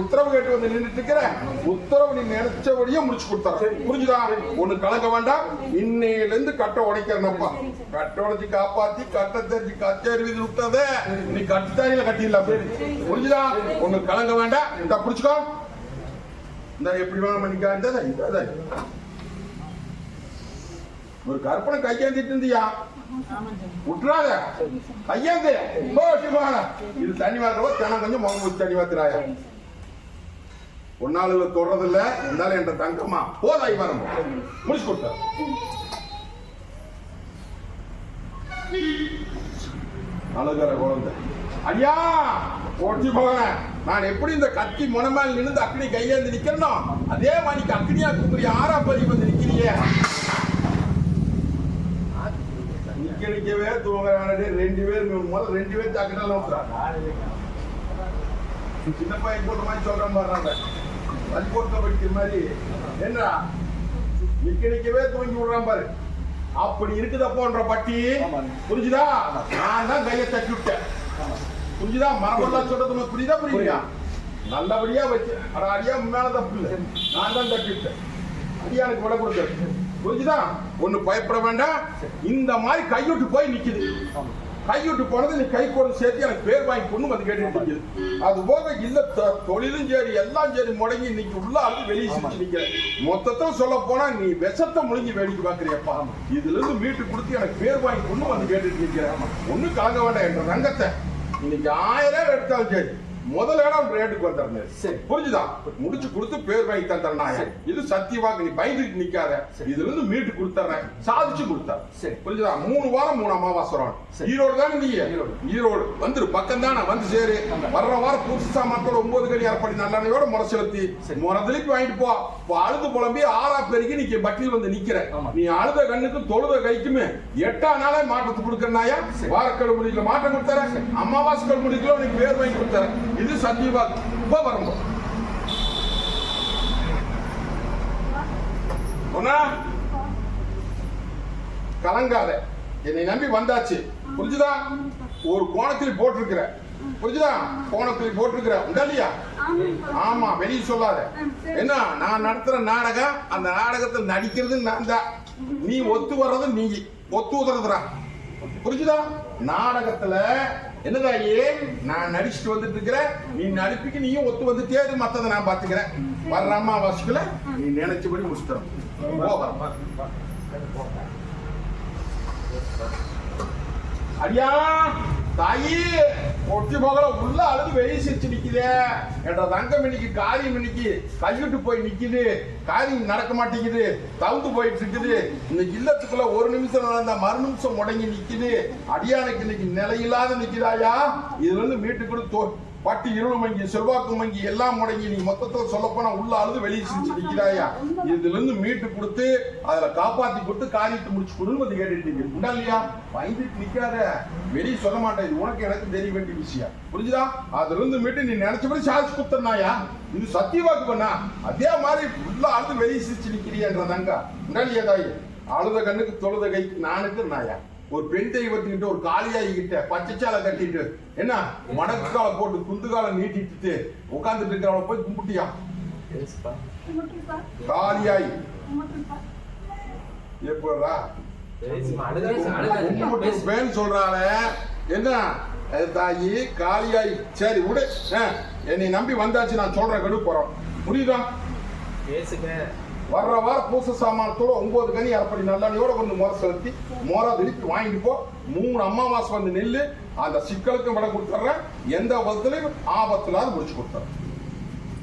உத்தரவு கேட்டு வந்து நின்றுட்டு இருக்கிற உத்தரவு நீ நினைச்சபடியே முடிச்சு கொடுத்தாரு புரிஞ்சுதா? ஒண்ணு கலங்க வேண்டாம். இன்னையில இருந்து கட்டை உடைக்கிறனப்பா. கட்டை உடைச்சு காப்பாத்தி கட்டை தெரிஞ்சு கச்சேரி விதி விட்டத. நீ கட்டுத்தாரியில கட்டிடலாம். புரிஞ்சுதா? ஒண்ணு கலங்க வேண்டாம். இந்த புடிச்சுக்கோ இந்த எப்படி வேணாம் பண்ணிக்கா இந்த இந்த இந்த. ஒரு கற்பனை கையேந்திட்டு இருந்தியா? விட்டுறாத கையேந்து. இது தண்ணி வாங்குறவோ தினம் கொஞ்சம் முகம் தண்ணி வாத்துறாய? ஒன்னாளுல தொடறது இல்ல இருந்தாலும் என்ற தங்கம்மா. போதாய் வரும். முடிச்சு கொடுத்த. அழுகிற குழந்தை. ஐயா ஓட்டி போகிறேன். நான் எப்படி இந்த கத்தி முனமேல் நின்று அக்னி கையேந்து நிக்கிறனோ அதே மாதிரி அக்னியா கும்பரி ஆறா பதிவு வந்து நிக்கிறீங்க நிக்க நிக்கவே தூங்குறானே ரெண்டு பேர் முதல்ல ரெண்டு பேர் தாக்கிட்டாலும் சின்ன பையன் போட்ட மாதிரி சொல்றான் பாடுறாங்க பள்ளிக்கூடத்தை படிக்கிற மாதிரி. என்ன நிக்க நிக்கவே தூங்கி விடுறான் பாரு. அப்படி இருக்குதா போன்ற பட்டி? புரிஞ்சுதா? நான் தான் கையை தட்டி விட்டேன் புரிஞ்சுதா மரபெல்லாம் சொல்றது உனக்கு புரியுதா புரியுதா. நல்லபடியா வச்சு அட அடியா மேல தப்பு இல்லை நான் தான் தட்டி விட்டேன் அடியானுக்கு விட கொடுக்க புரிஞ்சுதா? ஒண்ணு பயப்பட வேண்டாம். இந்த மாதிரி கைவிட்டு போய் நிக்குது. கைவிட்டு போனது நீ கை கொண்டு சேர்த்து எனக்கு பேர் வாங்கி கொண்டு வந்து கேட்டு நிக்குது அது போக இல்ல தொழிலும் சரி எல்லாம் சரி முடங்கி இன்னைக்கு உள்ள ஆளு வெளியே நிக்கிற மொத்தத்தை சொல்ல போனா நீ விஷத்தை முழுங்கி வேடிக்கை பாக்குறியப்பா இதுல இருந்து மீட்டு கொடுத்து எனக்கு பேர் வாங்கி கொண்டு வந்து கேட்டுட்டு நிக்கிற ஒண்ணும் கலங்க வேண்டாம் என்ற ரங்கத்தை. இன்னைக்கு ஆயிரம் எடுத்தாலும் சரி. முதல் இடம் ரேட்டுக்கு வந்துடுறேன் சரி. புரிஞ்சுதா? முடிச்சு கொடுத்து பேர் வாங்கி தந்துடுறேன் சரி. இது சத்தியவாக்கு நீ பயந்துட்டு நிக்காத. இதுல இருந்து மீட்டு கொடுத்துறேன் சாதிச்சு கொடுத்தேன் சரி. புரிஞ்சுதா? மூணு வாரம் மூணு அமாவாசை வரும். சரி. ஈரோடு தானே நீ? ஈரோடு. வந்துரு. பக்கம் தானே? வந்து சேரு. வர்ற வாரம் புதுசா மக்கள் ஒன்பது கடி அரைப்படி நல்லெண்ணையோட முறை செலுத்தி. சரி. முறதுலிக்கு வாங்கிட்டு போ. இப்போ அழுது புலம்பி ஆறா பெருக்கி நீ பட்டியல் வந்து நிக்கிற. நீ அழுத கண்ணுக்கு தொழுத கைக்குமே எட்டா நாளே மாற்றத்து கொடுக்கறனாயா. வாரக்கடை முடிக்கல. மாற்றம் கொடுத்தார அமாவாசை கடை முடிக்கல உனக்கு பேர் வாங்கி கொடுத்தார இது சத்தியவாக்கு இப்போ ஒன்னா கலங்காத. என்னை நம்பி வந்தாச்சு. புரிஞ்சுதா? ஒரு கோணத்தில் போட்டிருக்கிற. புரிஞ்சுதா? கோணத்தில் போட்டிருக்கிற. உண்டா இல்லையா ஆமா வெளியே சொல்லாத. என்ன நான் நடத்துற நாடகம் அந்த நாடகத்தில் நடிக்கிறது நான் தான். நீ ஒத்து வர்றது நீ ஒத்து உதறதுடா. புரிஞ்சுதா? நாடகத்துல என்னதாயி நான் நடிச்சுட்டு வந்துட்டு இருக்கிறேன். நீ நடிப்புக்கு நீயும் ஒத்து வந்து தேடு மத்ததை நான் பாத்துக்கிறேன் வர்ற அம்மா வாசிக்கல நீ நினைச்சபடி முடிச்சுத்தரும் அடியா! தாயி ஒட்டி போகல உள்ள அழுது வெளியே சிரிச்சு நிக்குதே. என்ற தங்கம் இன்னைக்கு காரியம் இன்னைக்கு கைவிட்டு போய் நிக்குது. காரியம் நடக்க மாட்டேங்குது. தவுந்து போயிட்டு இருக்குது. இந்த இல்லத்துக்குள்ள ஒரு நிமிஷம் நடந்த மறு நிமிஷம் முடங்கி நிக்குது. அடியானுக்கு இன்னைக்கு நிலையில்லாத நிக்குதாயா? இதுல இருந்து மீட்டு கொடுத்து பட்டி இருள் மங்கி செல்வாக்கு மங்கி எல்லாம் முடங்கி நீ மொத்தத்துல சொல்ல போனா உள்ள அழுது வெளியே சிரிச்சு நிக்கிறாயா இதுல இருந்து மீட்டு கொடுத்து அதுல காப்பாத்தி கொடுத்து காரியத்தை முடிச்சு கொடுன்னு வந்து கேட்டுட்டு. உண்டா இல்லையா? பயந்துட்டு நிக்காத. வெளியே சொல்ல மாட்டேன். இது உனக்கு எனக்கு தெரிய வேண்டிய விஷயம். புரிஞ்சுதா? அதுல இருந்து மீட்டு நீ நினைச்சபடி சாதிச்சு கொடுத்தனாயா இது சத்தியவாக்கு பண்ணா. அதே மாதிரி உள்ள அழுது வெளியே சிரிச்சு நிக்கிறியன்றதாங்க. உண்டா இல்லையா தாய்? அழுத கண்ணுக்கு தொழுத கைக்கு நானுக்கு நாயா? ஒரு பெண் தெய்வத்துக்கிட்ட ஒரு காளியாயி கிட்ட பச்சைச்சாலை கட்டிட்டு என்ன மடக்கு காலை போட்டு குந்து காலை நீட்டிட்டு உட்கார்ந்துட்டு இருக்கிறவளை போய் கும்பிட்டியா? காளியாய் எப்படா? பேன் சொல்றாளே. என்ன? தாயி காளியாய் சரி விடு. என்னை நம்பி வந்தாச்சு நான் சொல்றேன் கெடு போறோம். புரியுதா வர்ற வார பூச சாமானத்தோட ஒன்பது கனி அரைப்படி நல்லெண்ணையோட கொஞ்சம் மோர செலுத்தி முறை திருப்பி வாங்கிட்டு போ. மூணு அம்மாவாசை வந்து நெல் அந்த சிக்கலுக்கும் விட கொடுத்துட்றேன். எந்த விதத்துலையும் ஆபத்துலாவது முடிச்சு கொடுத்துறேன்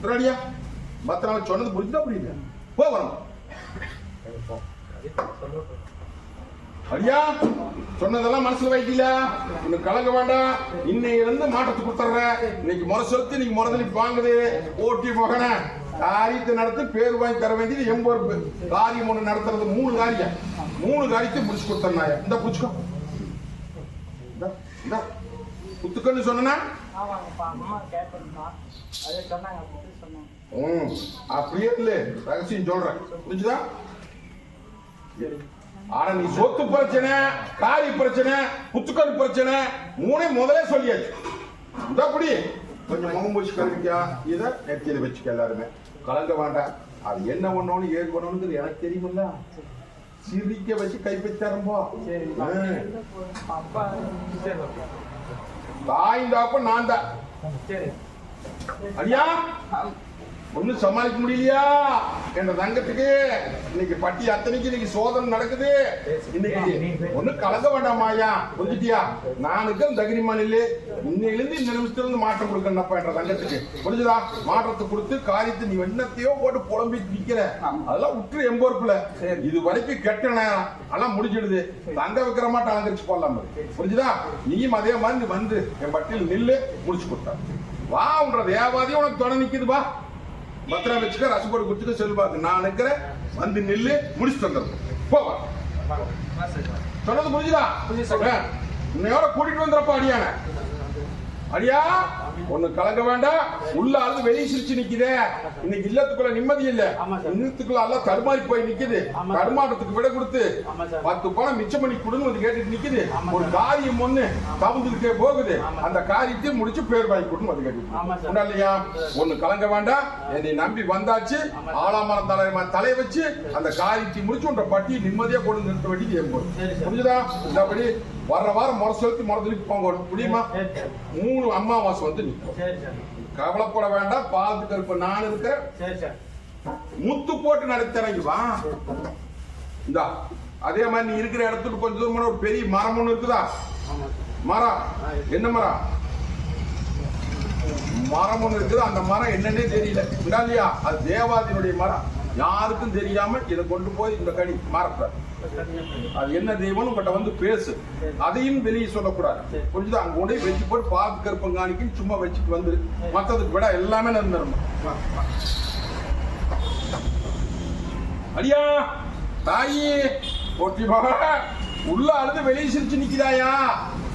ரெடியா மற்ற நாள் சொன்னது புரிஞ்சுதா புரியல போ வரணும் ஐயா சொன்னதெல்லாம் மனசுல வைக்கல இன்னும் கலங்க வேண்டாம். இன்னையில இருந்து மாற்றத்தை கொடுத்துட்றேன். இன்னைக்கு முறை செலுத்தி இன்னைக்கு முறை வாங்குது. ஓட்டி போகன காரியத்தை நடத்தி பேர் வாங்கி தர வேண்டியது என் பொறுப்பு காரியம் ஒண்ணு நடத்துறது மூணு காரியம். மூணு காரியத்தை முடிச்சு கொடுத்தேன் இந்த புடிச்சுக்கோ. இந்தா. குத்துக்கன்னு சொன்னா ம் அப்படியே இல்ல. ரகசியம் சொல்றேன். புரிஞ்சுதா? ஆனா நீ சொத்து பிரச்சனை காரி பிரச்சனை புத்துக்கல் பிரச்சனை மூணே முதலே சொல்லியாச்சு. இந்த அப்படி கொஞ்சம் முகம் பூச்சி கருவிக்கா இதை நெத்தியில வச்சுக்க எல்லாருமே. கலங்க வேண்டாம். அது என்ன பண்ணணும் ஏது பண்ணணுங்கிறது எனக்கு தெரியுமில்ல. சிரிக்க வச்சு கைப்பற்றி தரம்போ சரி அப்பா சரி தாய் தாப்ப நான் தான். அடியா? ஒண்ணும் சமாளிக்க முடியலையா? என்ற தங்கத்துக்கு இன்னைக்கு பட்டி அத்தனைக்கு இன்னைக்கு சோதனை நடக்குது. இன்னைக்கு ஒண்ணும் கலங்க வேண்டாமாயா புரிஞ்சுட்டியா? நானுக்கு தகிரிமா நில்லு இன்னையிலிருந்து இந்த நிமிஷத்துல இருந்து மாற்றம் கொடுக்கணும்ப்பா என்ற தங்கத்துக்கு. புரிஞ்சுதா? மாற்றத்தை கொடுத்து காரியத்தை நீ என்னத்தையோ போட்டு புலம்பி நிக்கிற. அதெல்லாம் விட்டுரு எம்பொறுப்புல. இது வரைக்கும் கெட்ட நேரம் எல்லாம் முடிஞ்சிடுது தங்க வைக்கிற மாட்டேன் அலங்கரிச்சு போடலாம் பாரு. புரிஞ்சுதா? நீயும் அதே மாதிரி வந்து என் பட்டியல் நில்லு முடிச்சு கொடுத்தா. வா உன்ற தேவாதி உனக்கு துணை நிக்குது வா. பத்திரம் வச்சுக்க ரசப்போடு கொடுத்துட்டு செல்வாக்கு நான் நிக்கிறேன் வந்து நில்லு முடிச்சுட்டு வந்துடுறேன் போவா சொன்னது புரிஞ்சுதா? இன்னையோட கூட்டிட்டு வந்துறப்ப அடியான. அடியா? ஒண்ணு கலங்க வேண்டாம் உள்ள அழுது வெளியே சிரிச்சு நிக்குதே இன்னைக்கு இல்லத்துக்குள்ள நிம்மதி இல்ல. இன்னத்துக்குள்ள எல்லாம் தடுமாறி போய் நிக்குது. தடுமாட்டத்துக்கு விட கொடுத்து. பத்து பணம் மிச்சம் பண்ணி கொடுன்னு வந்து கேட்டுட்டு நிக்குது ஒரு. காரியம் ஒண்ணு தகுந்துக்கிட்டே போகுது அந்த காரியத்தையும் முடிச்சு பேர் வாங்கி கொடுன்னு வந்து. உண்டா இல்லையா ஒண்ணு கலங்க வேண்டாம் என்னை நம்பி வந்தாச்சு. ஆலாமரம் தலைமை தலை வச்சு அந்த காரியத்தை முடிச்சு உன்ற பட்டி நிம்மதியா கொண்டு நிறுத்த வேண்டியது சார். புரிஞ்சுதா இந்தபடி வர்ற வாரம் முறை செலுத்தி முறதுக்கு போங்க. முடியுமா மூணு அம்மாவாசை வந்து கவலைப்பட வேண்டாம். பாலத்து கருப்பு நான் சார் முத்து போட்டு நடத்துறேங்க வா. இந்தா அதே மாதிரி நீ இருக்கிற இடத்துக்கு கொஞ்சம் தூரம் ஒரு பெரிய மரம் ஒண்ணு இருக்குதா? மரம். என்ன மரம்? மரம் ஒண்ணு இருக்குது. அந்த மரம் என்னன்னே தெரியல. இல்லையா? அது தேவாதியினுடைய மரம். யாருக்கும் தெரியாம இதை கொண்டு போய் இந்த கனி மரத்தை அது என்ன தெய்வம்னு உங்கள்கிட்ட வந்து பேசு. அதையும் வெளியே சொல்லக்கூடாது. புரிஞ்சுது? அங்க போய் வச்சு போட்டு பார்த்து கருப்பம் காணிக்கும் சும்மா வச்சுட்டு வந்து மத்ததுக்கு விட எல்லாமே நடந்துடும் அடியா! தாயி! ஒட்டி மக உள்ள அழுது வெளியே சிரிச்சு நிக்கிறாயா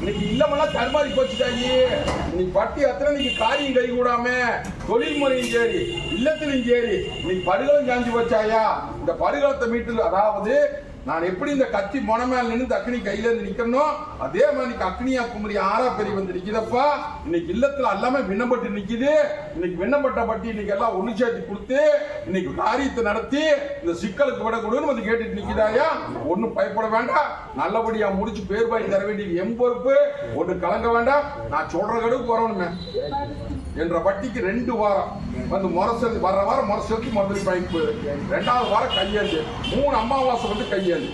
இன்னைக்கு இல்லமெல்லாம் தருமாறி போச்சு தாயி இன்னைக்கு பட்டி அத்தனை இன்னைக்கு காரியம் கை கூடாம தொழில் முறையும் சரி இல்லத்திலும் சரி இன்னைக்கு படுகளும் சாஞ்சு போச்சாயா? இந்த படுகளத்தை மீட்டு அதாவது நான் எப்படி இந்த கத்தி மொன மேல நின்று அக்னி கையில இருந்து நிக்கணும் அதே மாதிரி இன்னைக்கு அக்னியா குமரி ஆறா பெரிய வந்து நிக்குதப்பா. இன்னைக்கு இல்லத்துல எல்லாமே விண்ணப்பட்டு நிக்குது. இன்னைக்கு விண்ணப்பட்ட பட்டி இன்னைக்கு எல்லாம் ஒண்ணு சேர்த்து கொடுத்து இன்னைக்கு காரியத்தை நடத்தி இந்த சிக்கலுக்கு விடக்கூடாதுன்னு வந்து கேட்டுட்டு நிக்குதாயா? ஒண்ணும் பயப்பட வேண்டாம். நல்லபடியா முடிச்சு பேர் பாய் தர வேண்டியது எம் பொறுப்பு. கலங்க வேண்டாம். நான் சொல்ற கடுக்கு வரணுமே. என்ற பட்டிக்கு ரெண்டு வாரம். வந்து முரசல் வர வாரம் முரசலுக்கு மதுரை பைப்பு ரெண்டாவது வாரம் கையேந்து. மூணு அமாவாசை வந்து கையேந்து.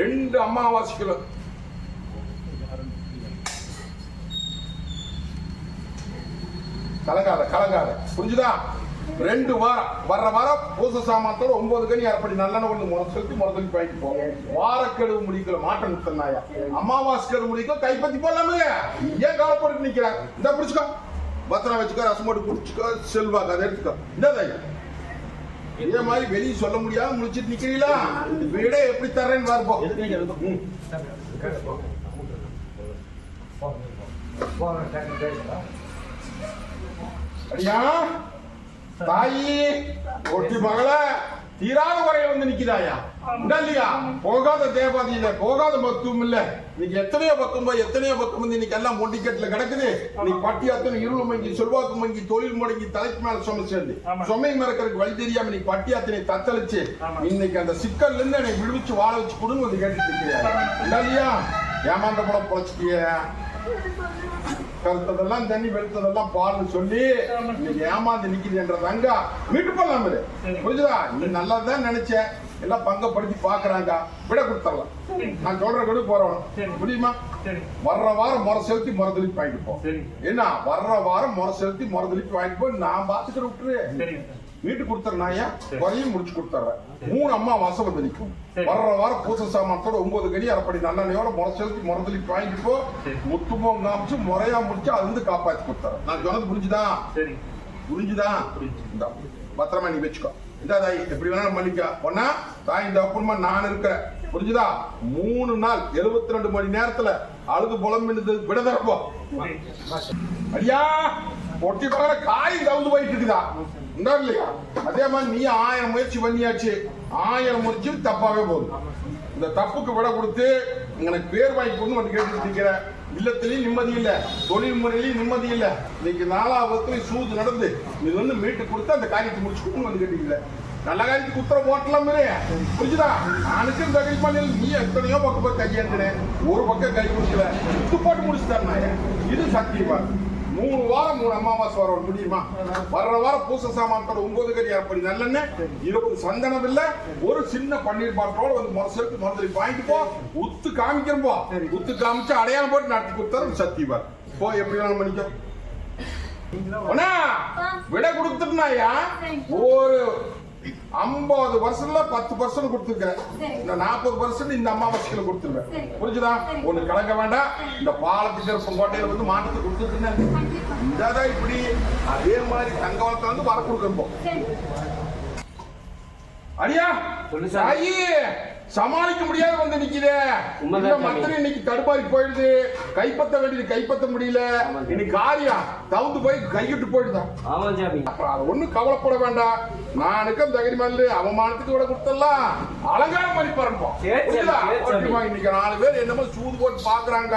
ரெண்டு அமாவாசைக்குள்ள கலங்காத கலங்காத. புரிஞ்சுதா? ரெண்டு வாரம். வர்ற வாரம் பூச சாமானத்தோட ஒன்பது கனி அப்படி நல்ல ஒண்ணு முறை முரசலுக்கு முறத்தலி வாங்கிட்டு போங்க வாரக்கெடுவு முடிக்கல மாட்டம் நிறுத்தினாயா அமாவாசை கெடுவு முடிக்க கைப்பற்றி போடலாமே ஏன் கவலைப்பட்டு நிக்கிற இந்த பிடிச்சுக்கோ. பத்திரம் வச்சுக்கோ ரசமோட்டு குடிச்சுக்கோ செல்வாக்கு அதை எடுத்துக்கோ. இந்த இதே மாதிரி வெளியே சொல்ல முடியாம முடிச்சிட்டு நிக்கிறீங்களா? வீடே எப்படி தர்றேன்னு பார்ப்போம். அடியா? தாயி ஒட்டி மகள தீராத குறைய வந்து நிக்குதாயா? உண்டா இல்லையா போகாத தேவாதி இல்ல போகாத பக்தும் இல்ல. இன்னைக்கு எத்தனையோ பக்கம் போய் எத்தனையோ பக்கம் வந்து இன்னைக்கு எல்லாம் மொண்டிக்கட்டுல கிடக்குது. நீ பட்டி அத்தனை இருள் மங்கி செல்வாக்கு மங்கி தொழில் முடங்கி தலைக்கு மேல சுமை சேர்ந்து. சுமை மறக்கிறதுக்கு வழி தெரியாம நீ பட்டி அத்தனை தத்தளிச்சு. இன்னைக்கு அந்த சிக்கல்ல இருந்து என்னை விடுவிச்சு வாழ வச்சு கொடுன்னு வந்து கேட்டுட்டு இல்லையா ஏமாந்த படம் பொழைச்சிட்டிய. கருத்ததெல்லாம் தண்ணி வெளுத்ததெல்லாம் பால்னு சொல்லி ஏமாந்து நிக்குது என்ற தங்கா. மீட்டு போடலாம் இது புரிஞ்சுதா? நீ நல்லா தான் நினைச்ச. எல்லாம் பங்கப்படுத்தி பாக்குறாங்க விட கொடுத்துடலாம். நான் சொல்ற கடு போறோம். முடியுமா? வர்ற வாரம் முறை செலுத்தி முறதளிப்பு வாங்கிட்டு போ. என்ன வர்ற வாரம் முறை செலுத்தி முறதளிப்பு வாங்கிட்டு போய் நான் பாத்துக்கிற விட்டுரு. வீட்டு கொடுத்துறனாயா. குறையும் முடிச்சு கொடுத்துறேன். மூணு அம்மா மாசம் வந்து நிற்கும். வர்ற வாரம் பூச சாமானத்தோட ஒன்பது கடி அரைப்படி நல்லெண்ணையோட முறை செலுத்தி முறதளிப்பு வாங்கிட்டு போ. முத்துமம் காமிச்சு முறையா முடிச்சு அது வந்து காப்பாத்தி கொடுத்துறேன். நான் சொன்னது புரிஞ்சுதா? சரி. புரிஞ்சுதா? புரிஞ்சு. இந்தா, பத்திரமா நீ வச்சுக்கோ. இந்த தாய் எப்படி வேணாலும் மன்னிக்க. ஒன்னா தாய் இந்த அப்புறமா நான் இருக்கிறேன். புரிஞ்சுதா? மூணு நாள் 72 ரெண்டு மணி நேரத்துல அழுது புலம்பினது விட தரப்போ. ஐயா ஒட்டி பரவாயில்ல காய் தவுந்து போயிட்டு இருக்குதா? உண்டா இல்லையா? அதே மாதிரி நீ ஆயிரம் முயற்சி பண்ணியாச்சு. ஆயிரம் முயற்சி தப்பாவே போகுது. இந்த தப்புக்கு விட கொடுத்து எனக்கு பேர் வாங்கி வந்து கேட்டு இருக்கிறேன் இல்லத்திலையும் நிம்மதி இல்லை. தொழில் முறையிலையும் நிம்மதி இல்லை. இன்னைக்கு நாலாவதுலையும் சூது நடந்து இது வந்து மீட்டு கொடுத்து அந்த காரியத்தை முடிச்சு கொண்டு வந்து கேட்டீங்கல்ல நல்ல காரியத்துக்கு உத்தரவு போட்டலாம் புரிஞ்சுதா? நானுக்கும் தகை பண்ணி நீ எத்தனையோ பக்கம் போய் கையேந்தினேன். ஒரு பக்கம் கை கொடுக்கல. இது போட்டு முடிச்சுட்டாரு இது சத்தியமா மூணு வாரம் மூணு அமாவாசை வர முடியுமா? வர்ற வாரம் பூச சாமான்தோட ஒன்பது கறி அப்படி நல்லெண்ணெய் இருபது சந்தனம் இல்ல ஒரு சின்ன பன்னீர் பாட்டோட வந்து மொசலுக்கு மருந்து வாங்கிட்டு போ. உத்து காமிக்கிறோம் போ. உத்து காமிச்சு அடையாளம் போட்டு நடத்தி கொடுத்தாரு சத்தியமா போ எப்படி வேணாலும் பண்ணிக்கோ விட கொடுத்துட்டுனாயா ஒரு ஐம்பது பர்சன்ட்ல பத்து பர்சன்ட் கொடுத்துருக்கேன் இந்த நாற்பது பர்சன்ட் இந்த அம்மாவாசையில கொடுத்துருவேன் புரிஞ்சுதா? ஒண்ணு கலங்க வேண்டாம். இந்த பாலத்துக்கு இருப்ப கோட்டையில வந்து மாற்றத்தை கொடுத்துருக்கேன் இந்தாதான் இப்படி அதே மாதிரி தங்க வளர்த்த வந்து வர கொடுக்கணும் அடியா? சொல்லு சாமி. சமாளிக்க முடியாத வந்து நிக்குதே. மத்தனை இன்னைக்கு தடுமாறி போயிடுது கைப்பத்த வேண்டியது கைப்பத்த முடியல. இன்னைக்கு காரியம் தவுந்து போய் கையிட்டு போயிடுதான் அப்புறம் அது ஒண்ணும் கவலைப்பட வேண்டாம் நானுக்கும் தகுதி மல்லு அவமானத்துக்கு விட கொடுத்தலாம் அலங்காரம் பண்ணி பாருப்போம். இன்னைக்கு நாலு பேர் என்னமோ சூது போட்டு பாக்குறாங்க.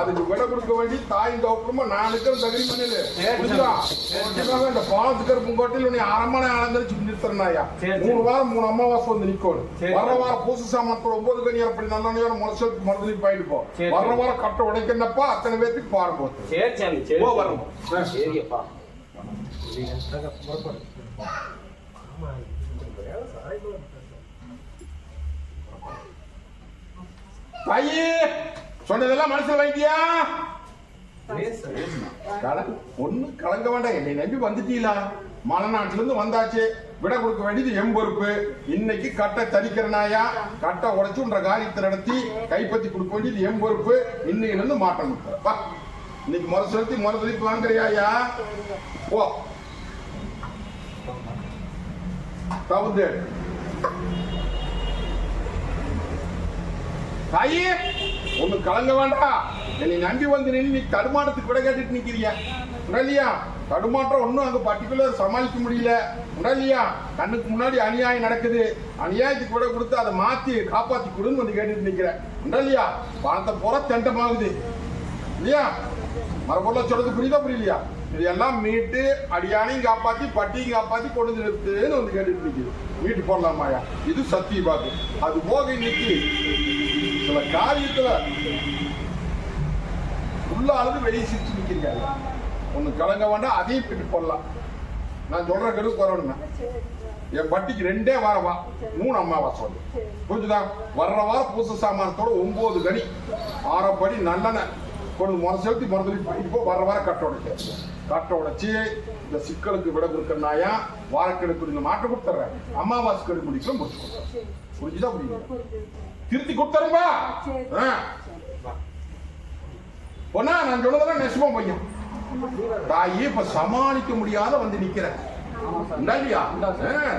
அதுக்கு விட கொடுக்க வேண்டி தாயும் தோப்புமா நானுக்கும் தகுதி. ஓகேவா? இந்த பாலத்துக்கு இருப்பும் கோட்டையில் நீ அரமனை அலங்கரிச்சு நிறுத்துறனாயா. மூணு வாரம் மூணு அமாவாசை வந்து நிக்கணும் சரி. வாரம் பூசு சாமான்கள் ஒன்பது கனி அப்படி நல்ல முரசலுக்கு மருந்துலி போயிட்டு போ சரி. வாரம் கட்ட உடைக்கிறப்ப அத்தனை பேர்த்துக்கு பாரு போகுது சரி சாமி சரி போ, வரோம். சரி அப்பா தாயி சொன்னதெல்லாம் மனசுல வைக்கியா ஒண்ணு கலங்க வேண்டாம். என்னை நம்பி வந்துட்டீங்களா? மலைநாட்டுல இருந்து வந்தாச்சு. விட கொடுக்க வேண்டியது எம் பொறுப்பு. இன்னைக்கு கட்டை தரிக்கிற நாயா? கட்டை உடைச்சுன்ற காரியத்தை நடத்தி கைப்பற்றி கொடுக்க வேண்டியது எம் பொறுப்பு. இன்னைக்கு இருந்து மாற்றம். கொடுக்குறேன். இன்னைக்கு முறை செலுத்தி முறை திருப்பி வாங்குறியாயா ஓ தவுந்து. தாயி ஒன்னு கலங்க வேண்டாம். என்னை நம்பி வந்து நின்று நீ தடுமாற்றத்துக்கு விட கேட்டுட்டு நிக்கிறியா உடலியா தடுமாற்றம் ஒன்றும் அங்கே பர்டிகுலர் சமாளிக்க முடியல. உடலியா கண்ணுக்கு முன்னாடி அநியாயம் நடக்குது. அநியாயத்துக்கு கூட கொடுத்து அதை மாற்றி காப்பாற்றி கொடுன்னு வந்து கேட்டுட்டு நிற்கிறேன் உடலியா பணத்தை போற தெண்டமாகுது. இல்லையா? மரபொருளை சொல்றது புரியுதா புரியலையா? இதெல்லாம் மீட்டு அடியானையும் காப்பாற்றி பட்டியும் காப்பாற்றி கொண்டு நிறுத்துன்னு வந்து கேட்டுட்டு நிக்குது மீட்டு போடலாமாயா? இது சத்திய பாக்கு அது போக இன்னைக்கு சில காரியத்தில் உள்ள அளவு வெளியே சிரிச்சு நிக்கிறீங்க. ஒன்று கலங்க வேண்டாம் அதையும் மீட்டு போடலாம். நான் சொல்ற கருது வரணுமே என் பட்டிக்கு ரெண்டே வாரமா மூணு அம்மாவாசை வந்து புரிஞ்சுதா? வர்ற வாரம் பூச சாமானத்தோட ஒன்பது கனி. ஆறப்படி நல்லெண்ணெய். கொண்டு முறை செலுத்தி மறுபடியும் பண்ணிட்டு போ. வர வாரம் கட்ட உடைச்சு கட்ட உடச்சி இந்த சிக்கலுக்கு விட கொடுக்கறனாயா வாரக்கெடுப்பு இந்த மாட்டை கொடுத்துட்றேன் அமாவாசை கெடு முடிக்கல முடிச்சு கொடுத்துறேன். புரிஞ்சுதா புரியுது? திருத்தி கொடுத்துரும்பா பொண்ணா நான் சொன்னதெல்லாம் நெசமா பையன். தாயி இப்ப சமாளிக்க முடியாத வந்து நிக்கிறேன் இல்லையா?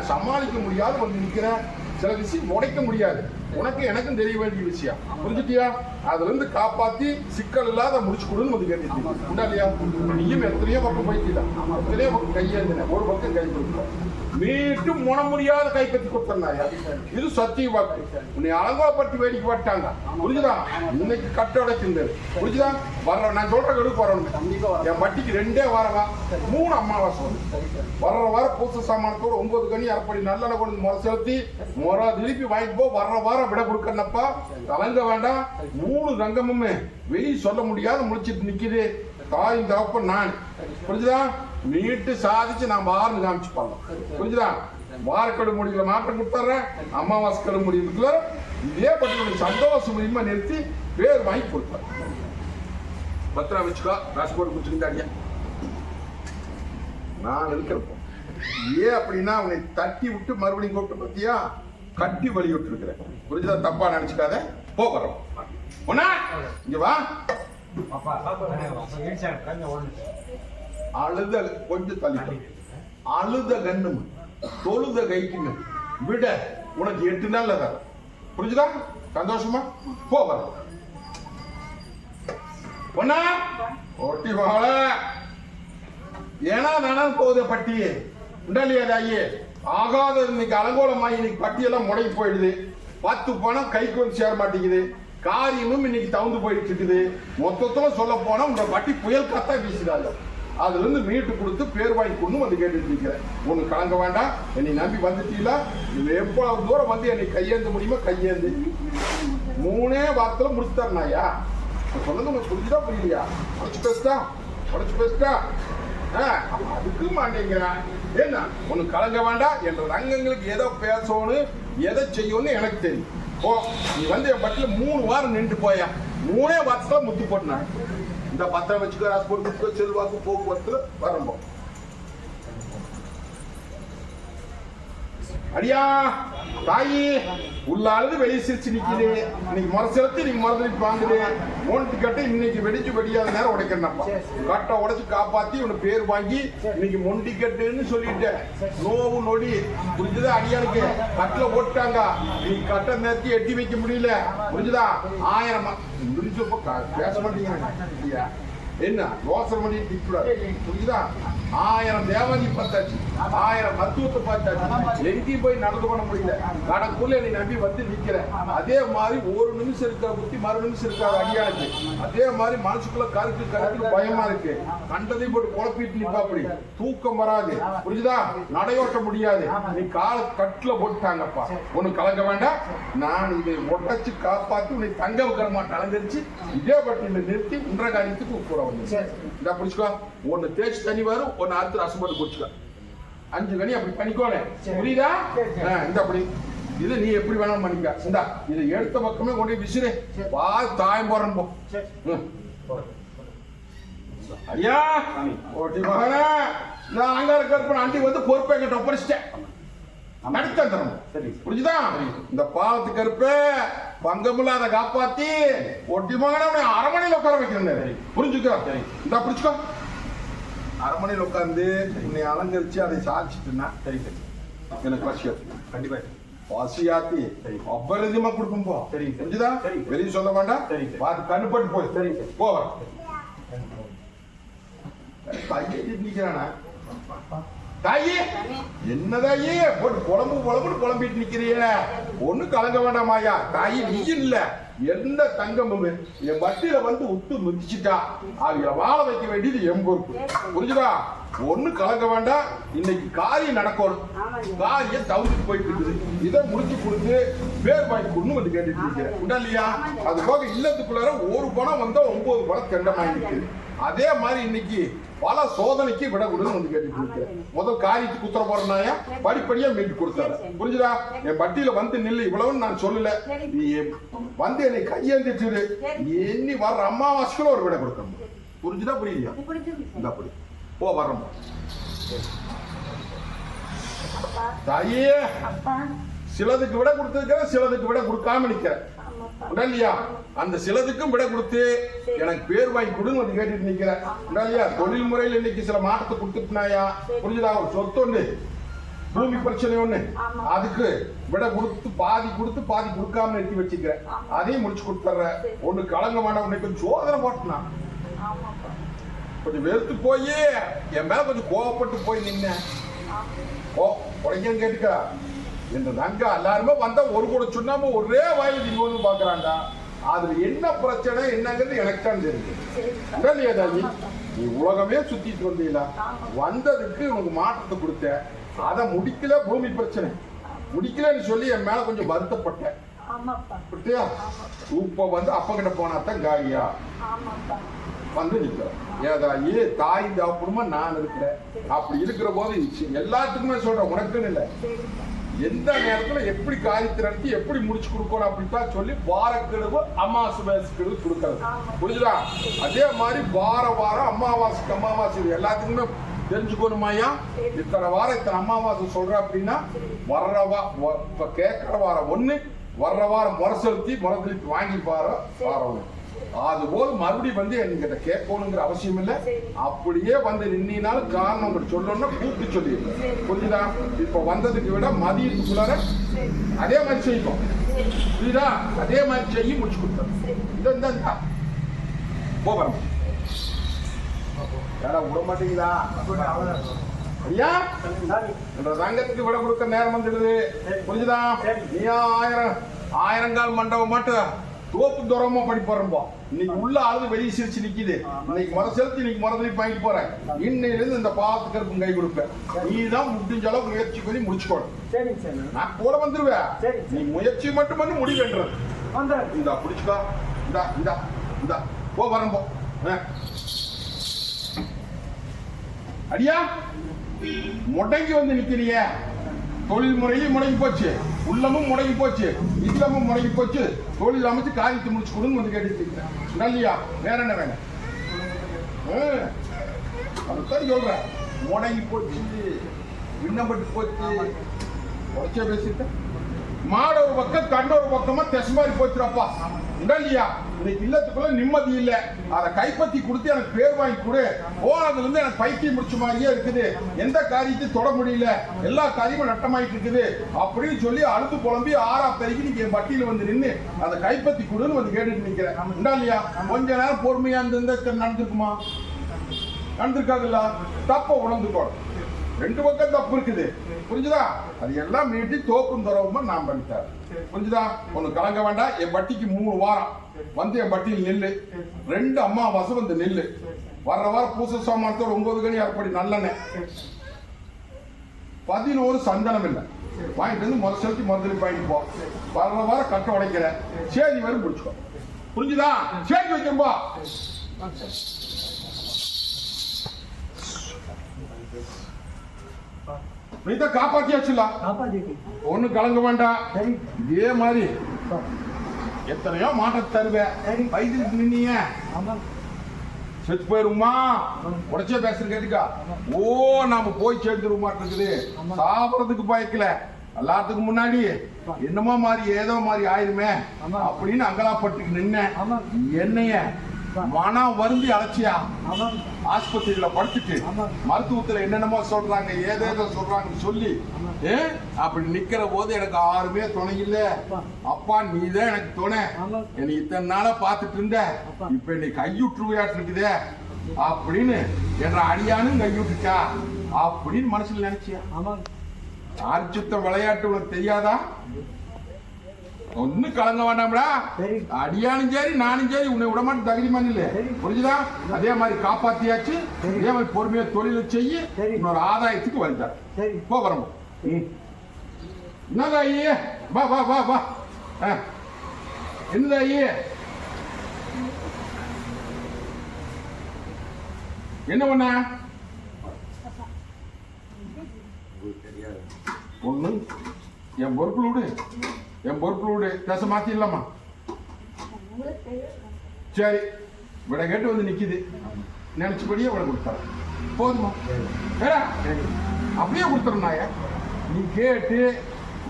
சமாளிக்க முடியாத வந்து நிக்கிறேன் சில விஷயம் உடைக்க முடியாது. உனக்கு எனக்கும் தெரிய வேண்டிய விஷயம். புரிஞ்சுட்டியா? அதுல இருந்து காப்பாத்தி சிக்கல் இல்லாத முடிச்சு கொடுன்னு வந்து கேட்டுட்டு இல்லையா? நீயும் எத்தனையோ பக்கம் போய்க்கிட்ட எத்தனையோ பக்கம் கையேந்தின. ஒரு பக்கம் கை கொடுத்த மீண்டும் முன முடியாத கைப்பற்றி கொடுத்தனாயா இது சத்திய வாக்கு. உன்னை அலங்கோப்பட்டு வேடிக்கை பட்டாங்க புரிஞ்சுதா? இன்னைக்கு கட்டடைச்சிருந்தது புரிஞ்சுதா? வர்ற நான் சொல்ற கடுக்கு வரணும் என் வட்டிக்கு ரெண்டே வாரமா? மூணு அமாவாசை வர்ற வாரம் பூச சாமானத்தோட ஒன்பது கணி அரைப்படி நல்லெண்ணெய் கொண்டு முறை செலுத்தி முறை திருப்பி வாங்கிட்டு போ. வர்ற வாரம் விட கொடுக்கறனப்பா கலங்க வேண்டாம். மூணு ரங்கமுமே வெளியே சொல்ல முடியாத முடிச்சிட்டு நிக்குது. தாயும் தகப்பன் நான். புரிஞ்சுதா? நீட்டு சாதிச்சு நான் வாரம் காமிச்சு பண்ணலாம் புரிஞ்சுதா? வாரக்கடு முடிவுல மாற்றம் கொடுத்துட்றேன் அமாவாசை கடு முடிவுல இதே பற்றி சந்தோஷம் மூலியமா நிறுத்தி பேர் வாங்கி கொடுப்பேன் பத்திரம் வச்சுக்கோ. பாஸ்போர்ட் கொடுத்துருந்தாடியா நான் இருக்கிறப்போ. ஏன் அப்படின்னா அவனை தட்டி விட்டு மறுபடியும் கூப்பிட்டு பார்த்தியா? கட்டி வழி விட்டு இருக்கிறேன் புரிஞ்சுதா? தப்பா நினைச்சுக்காத. போ வரோம் ஒண்ணா? இங்க வா. அழுத கொஞ்சம் தள்ளி அழுத கண்ணும் தொழுத கைக்குன்னு விட உனக்கு எட்டு நாள்ல தர புரிஞ்சுதா? சந்தோஷமா? போ வரோம் பொண்ணா ஒட்டி மகள ஏனா தானா போகுது பட்டி. உண்டலையா தாயி? ஆகாத இன்னைக்கு அலங்கோலமாக இன்னைக்கு பட்டியெல்லாம் முடங்கி போயிடுது. பத்து பணம் கைக்கு வந்து சேர மாட்டேங்குது. காரியமும் இன்னைக்கு தவுந்து போயிட்டு இருக்குது. மொத்தத்தில் சொல்ல போனா உங்க வட்டி புயல் காத்தா வீசுதாங்க அதுல இருந்து மீட்டு கொடுத்து பேர் வாங்கி கொண்டு வந்து கேட்டுட்டு இருக்கிறேன். ஒண்ணு கலங்க வேண்டாம். என்னை நம்பி வந்துட்டீங்களா? இது எவ்வளவு தூரம் வந்து என்னை கையேந்த முடியுமோ? கையேந்து. மூணே வாரத்துல முடிச்சு தரணையா சொன்னது உங்களுக்கு புரிஞ்சுதா புரியலையா? உடச்சு பேசிட்டா உடச்சு பேசிட்டா அதுக்கு மாட்டேங்கிறா என்ன ஒன்று கலங்க வேண்டாம்? என்ற ரங்கங்களுக்கு எதை பேசணும் எதை செய்யணும்னு எனக்கு தெரியும். ஓ நீ வந்து என் பட்டில மூணு வாரம் நின்று போயா. மூணே வாரத்துல முத்து போட்டினாங்க இந்த பத்திரம் வச்சுக்கோ ராஸ்போர்ட் வச்சுக்கோ செல்வாக்கு போக்குவரத்து வரம்போ. அடியா! தாயி உள்ள அழுது வெளியே சிரிச்சு நிக்குது இன்னைக்கு முறைச்செலுத்து நீங்க முறைச்செலுத்து வாங்குது மோன்ட்டு கட்டு இன்னைக்கு வெடிச்சு வெடியாத நேரம் உடைக்கிறனப்பா. கட்டை உடைச்சு காப்பாத்தி உன பேர் வாங்கி இன்னைக்கு மொண்டி கட்டுன்னு சொல்லிட்டேன். நோவு நொடி. புரிஞ்சுதா அடியானுக்கு? கட்டில ஓட்டாங்க நீ கட்டை நேரத்தி எட்டி வைக்க முடியல. புரிஞ்சுதா? ஆயிரம் முடிஞ்சப்போ பேச மாட்டேங்கிறாங்க. என்ன? யோசனை பண்ணி நிற்கக்கூடாது புரியுதா ஆயிரம் தேவதி பார்த்தாச்சு. ஆயிரம் மருத்துவத்தை பார்த்தாச்சு. எங்கேயும் போய் நடந்து பண்ண முடியல. கடக்குள்ள என்னை நம்பி வந்து நிக்கிறேன். அதே மாதிரி ஒரு நிமிஷம் இருக்கிற புத்தி மறு நிமிஷம் இருக்கிற அடியானுக்கு அதே மாதிரி மனசுக்குள்ள கருக்கு கருக்கு பயமா இருக்கு. கண்டதை போட்டு குழப்பிட்டு நிப்பா அப்படி. தூக்கம் வராது. புரியுதா நடையோட்ட முடியாது. நீ கால கட்டுல போட்டுட்டாங்கப்பா. ஒண்ணு கலங்க வேண்டாம். நான் இதை ஒட்டச்சு காப்பாத்தி உன்னை தங்க வைக்கிற மாட்டேன் அலங்கரிச்சு இதே பட்டியல நிறுத்தி உன்ற காரியத்துக்கு கூப்பிட வந்து இந்த பிடிச்சுக்கோ ஒண்ணு தேய்ச்சி தண்ணி வரும் ஒன்னு அறுத்து ரசம் போட்டு குடிச்சுக்கோ அஞ்சு கனி அப்படி பண்ணிக்கோனே. புரியுதா? இந்த அப்படி. இது நீ எப்படி வேணாலும் பண்ணிக்க. இந்தா இது எடுத்த பக்கமே கொண்டு விசிறு. வா தாயம் போறேன் போ. ஐயா ஓட்டி மகனே. நான் அங்க இருக்கிற ஆண்டி வந்து பொறுப்பை எங்கிட்ட ஒப்படைச்சிட்டேன். நடத்த தரணும். சரி. புரிஞ்சுதா? இந்த பாவத்து கருப்பு பங்கமில்லாத காப்பாத்தி ஒட்டி மகனை அரமனையில் உட்கார வைக்கிறேன் புரிஞ்சுக்கோ. இந்த புரிச்சுக்கோ அரமனையில் உட்கார்ந்து உன்னை அலங்கரிச்சு அதை சாதிச்சுட்டுன்னா சரி சரி. எனக்கு பசியாத்தி கண்டிப்பா. பசியாத்தி சரி. அபரிதமா கொடுக்கும் போ. சரி. புரிஞ்சுதா. வெளியே சொல்ல வேண்டாம். சரி. பார்த்து கண்ணுப்பட்டு போய். சரி. போ தாயே நிக்கிறானா? தாயே! என்ன தாயே? போட்டு குழம்பு குழம்புன்னு குழம்பிட்டு நிக்கிறிய. ஒண்ணு கலங்க வேண்டாமாயா தாயி நீ இல்ல. எந்த தங்கமும்? என் வட்டியில வந்து விட்டு மிதிச்சுட்டா. அவங்கள வாழ வைக்க வேண்டியது என் பொறுப்பு. புரிஞ்சுதா? ஒண்ணு கலங்க வேண்டாம். இன்னைக்கு காரியம் நடக்கணும். காரியம் தவிர்த்து போயிட்டு இருக்குது. இதை முடிச்சு கொடுத்து பேர் வாங்கி கொண்டு வந்து கேட்டுட்டு இருக்கிறேன் உண்டா இல்லையா அது போக இல்லத்துக்குள்ளார ஒரு பணம் வந்தா ஒன்பது பணம் தெண்டமாயி இருக்குது அதே மாதிரி இன்னைக்கு பல சோதனைக்கு விட கொடுன்னு வந்து கேட்டுட்டு இருக்கிறேன் முதல் காரியத்துக்கு உத்தர போறனாயா படிப்படியா மீட்டு கொடுத்தாரு. புரிஞ்சுதா? என் பட்டியல வந்து நில்லு. இவ்வளவுன்னு நான் சொல்லல. நீ வந்து என்னை கையேந்திட்டு எண்ணி வர்ற அம்மாவாசைக்குள்ள ஒரு விட கொடுக்கணும். புரிஞ்சுதா புரியலையா? இந்த அப்படி போ அப்பா. தாயே சிலதுக்கு விட கொடுத்திருக்கிறேன் சிலதுக்கு விட கொடுக்காம உண்டா இல்லையா அந்த சிலதுக்கும் விட கொடுத்து எனக்கு பேர் வாங்கி கொடுன்னு வந்து கேட்டுட்டு இல்லையா தொழில் முறையில் இன்னைக்கு சில மாற்றத்தை கொடுத்துட்டுனாயா புரிஞ்சுதா? ஒரு சொத்து ஒண்ணு. பூமி பிரச்சனை ஒண்ணு. அதுக்கு விட கொடுத்து பாதி கொடுத்து பாதி கொடுக்காம நிறுத்தி வச்சுக்கிறேன். அதையும் முடிச்சு கொடுத்துட்றேன். ஒண்ணு கலங்க வேண்டாம் உன்னை கொஞ்சம் சோதனை போட்டுனா. கொஞ்சம் வெறுத்து போய் என் மேல கொஞ்சம் கோவப்பட்டு போய் நின்னேன் ஓ உடைக்கன்னு கேட்டுக்க. இந்த தங்க எல்லாருமே வந்தா ஒரு கூட சொன்னாம ஒரே வாயில் நீங்க வந்து பாக்குறாங்க அதுல என்ன பிரச்சனை என்னங்கிறது எனக்கு தான் தெரியுது. தாயி? நீ உலகமே சுத்திட்டு வந்தீங்களா? வந்ததுக்கு உனக்கு மாற்றத்தை கொடுத்த அதை முடிக்கல பூமி பிரச்சனை. முடிக்கலன்னு சொல்லி என் மேல கொஞ்சம் வருத்தப்பட்டேன். இப்ப வந்து அப்ப கிட்ட போனா தான் வந்து நிக்கிறேன் ஏதாயி தாய் தாப்புடுமா நான் இருக்கிறேன். அப்படி இருக்கிற போது எல்லாத்துக்குமே சொல்றேன் உனக்குன்னு இல்லை. எந்த நேரத்துல எப்படி காரியத்தை நடத்தி எப்படி முடிச்சு கொடுக்கணும் அப்படித்தான் சொல்லி வாரக்கிழவு அமாவாசை வேசுக்கிழவு கொடுக்கறது புரிஞ்சுதா? அதே மாதிரி வார வாரம் அமாவாசைக்கு அமாவாசை இது எல்லாத்துக்குமே தெரிஞ்சுக்கணுமாயா இத்தனை வாரம் இத்தனை அமாவாசை சொல்ற அப்படின்னா வர்ற வா இப்ப கேட்கிற வாரம் ஒண்ணு வர்ற வாரம் முறை செலுத்தி முறை செலுத்தி வாங்கி பார வாரம் ஒண்ணு. அதுபோல் மறுபடியும் வந்து என்கிட்ட கேட்கணுங்கிற அவசியம் இல்லை. அப்படியே வந்து நின்னாலும் காரணம் உங்களுக்கு சொல்லணும்னா கூப்பிட்டு சொல்லிடுங்க புரியுதா இப்ப வந்ததுக்கு விட மதியத்துக்குள்ளார அதே மாதிரி செய்வோம். புரியுதா அதே மாதிரி செய்ய முடிச்சு கொடுத்தோம் இந்த இந்த போகிறோம் ஏடா விட மாட்டீங்களா? ஐயா இந்த தங்கத்துக்கு விட கொடுக்க நேரம் வந்துடுது. புரிஞ்சுதா? நீயா ஆயிரம் ஆயிரங்கால் மண்டபம் மட்டும் தோப்பு தூரமா படி போறோம்போ இன்னைக்கு உள்ள ஆளு வெளியே சிரிச்சு நிக்குது. இன்னைக்கு முறை செலுத்தி இன்னைக்கு முறை வாங்கிட்டு போறேன். இன்னையில இருந்து இந்த பாத்துக்கிறதுக்கு கை கொடுப்பேன். நீ தான் முடிஞ்ச அளவுக்கு முயற்சி பண்ணி முடிச்சுக்கோணும். நான் கூட வந்துருவேன். நீ முயற்சி மட்டும் பண்ணி முடிவேன்றது இந்தா பிடிச்சுக்கோ. இந்தா இந்தா இந்தா. போ வரேன் போ. ஆ. அடியா முடங்கி வந்து நிக்கிறிய. தொழில் முறையும் முடங்கி போச்சு. உள்ளமும் முடங்கி போச்சு. இல்லமும் முடங்கி போச்சு. தொழில் அமைச்சு காரியத்தை முடிச்சு கொடுங்க வந்து கேட்டுட்டு நல்லியா? வேற என்ன வேணும்? ஆ. அதுதான் சொல்றேன். முடங்கி போச்சு. விண்ணப்பட்டு போச்சு. உடச்சே பேசிட்டேன். மாட ஒரு பக்கம் கண்ட ஒரு பக்கமா தெச மாதிரி போச்சுறப்பா இல்லையா இன்னைக்கு இல்லத்துக்குள்ள நிம்மதி இல்ல. அதை கைப்பத்தி கொடுத்து எனக்கு பேர் வாங்கி கொடு. போனதுல இருந்து எனக்கு பைத்தியம் முடிச்ச மாதிரியே இருக்குது. எந்த காரியத்தையும் தொட முடியல. எல்லா காரியமும் நட்டமாயிட்டு இருக்குது. அப்படின்னு சொல்லி அழுது புலம்பி ஆறாம் தேதிக்கு நீங்க என் பட்டியல வந்து நின்று அதை கைப்பற்றி கொடுன்னு வந்து கேட்டுட்டு நிக்கிறேன். உண்டா இல்லையா? கொஞ்ச நேரம் பொறுமையா இருந்திருந்தா நடந்திருக்குமா? நடந்திருக்காதுல்ல? தப்ப உணர்ந்துக்கணும். ரெண்டு பக்கம் தப்பு இருக்குது. புரிஞ்சுதா? அது எல்லாம் மீட்டி தோக்கும் தரவுமா நான் பண்ணிட்டார் புரிஞ்சுதா? ஒன்று கலங்க வேண்டாம். என் பட்டிக்கு மூணு வாரம். வந்து என் பட்டியில் நெல்லு. ரெண்டு அம்மாவாசை வந்து நெல்லு. வர்ற வாரம் பூச சோமானத்தோட ஒன்பது கனி அரைப்படி நல்லெண்ணெய். பதினோரு சந்தனம் இல்லை. வாங்கிட்டு வந்து முதல் செலுத்தி மருந்து வாங்கிட்டு போ. வர்ற வாரம் கட்ட உடைக்கிறேன் சேதி வரும் பிடிச்சிக்கோ புரிஞ்சுதா? சேதி வைக்கிறப்பா நீ தான் காப்பாத்தியாச்சுல? ஒண்ணு கலங்க வேண்டாம். இதே மாதிரி. எத்தனையோ மாட்டை தருவேன். வயதுக்கு நின்னீங்க. செத்து போயிருமா உடச்சே பேசுற கேட்டுக்கா ஓ நாம போய் சேர்ந்துருமா இருக்குது. சாப்பிடறதுக்கு பயக்கல. எல்லாத்துக்கும் முன்னாடி என்னமோ மாதிரி ஏதோ மாதிரி ஆயிருமே. அப்படின்னு அங்கலாப்பட்டுக்கு நின்ன. என்னைய மனம் வருந்தி ஆமாம். ஆஸ்பத்திரியில படுத்துட்டு ஆமா. மருத்துவத்துல என்னென்னமோ சொல்றாங்க ஏதேதோ சொல்றாங்கன்னு சொல்லி ஆமா. ஏ? அப்படி நிக்கிற போது எனக்கு யாருமே துணை இல்ல. அப்பா. அப்பா நீதான் எனக்கு துணை. ஆமா. என்னை இத்தனை நாளா பார்த்துட்டு இருந்த. இப்ப என்னை கையுற்றுவையாட்டு இருக்குதே அப்படின்னு என்ற அடியானும் கையுட்டுச்சா? அப்படின்னு மனசுல நினைச்சியா? ஆமாம். ஆர்ச்சித்த விளையாட்டு உனக்கு தெரியாதா? ஒன்னும் கலங்க வேண்டாம்டா. சரி. அடியானும் சரி நானும் சரி உன்னை விட மாட்டேன் தகுதிமான் இல்ல. சரி. புரிஞ்சுதா? அதே மாதிரி காப்பாத்தியாச்சு. சரி. அதே மாதிரி பொறுமையா தொழிலை செய்ய சரி. இன்னொரு ஆதாயத்துக்கு வந்துட்டார் சரி. போ வரம்போ. என்னதா ஐயே வா வா வா வா. ஆ. என்னதா ஐயே என்ன பண்ண ஒண்ணு. என் பொறுப்புல விடு. என் பொறுப்புல விடு பேச மாத்திடலாமா சரி விட கேட்டு வந்து நிக்குது நினைச்சபடியே விட கொடுத்தாரு போதுமா ஏடா அப்படியே கொடுத்துருந்தாய நீ கேட்டு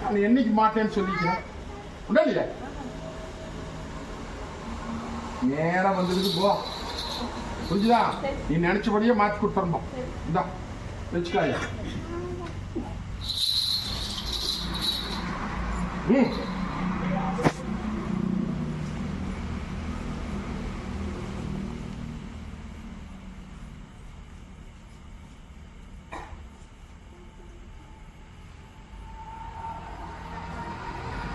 நான் என்னைக்கு மாட்டேன்னு சொல்லிக்கிறேன் உடனே நேரா வந்துருக்கு போ புரிஞ்சுதா நீ நினைச்சபடியே மாத்தி கொடுத்துறணும் இந்தா வச்சுக்காயா ம்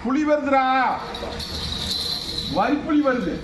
புலி வருதுடா. வரி புலி வருது.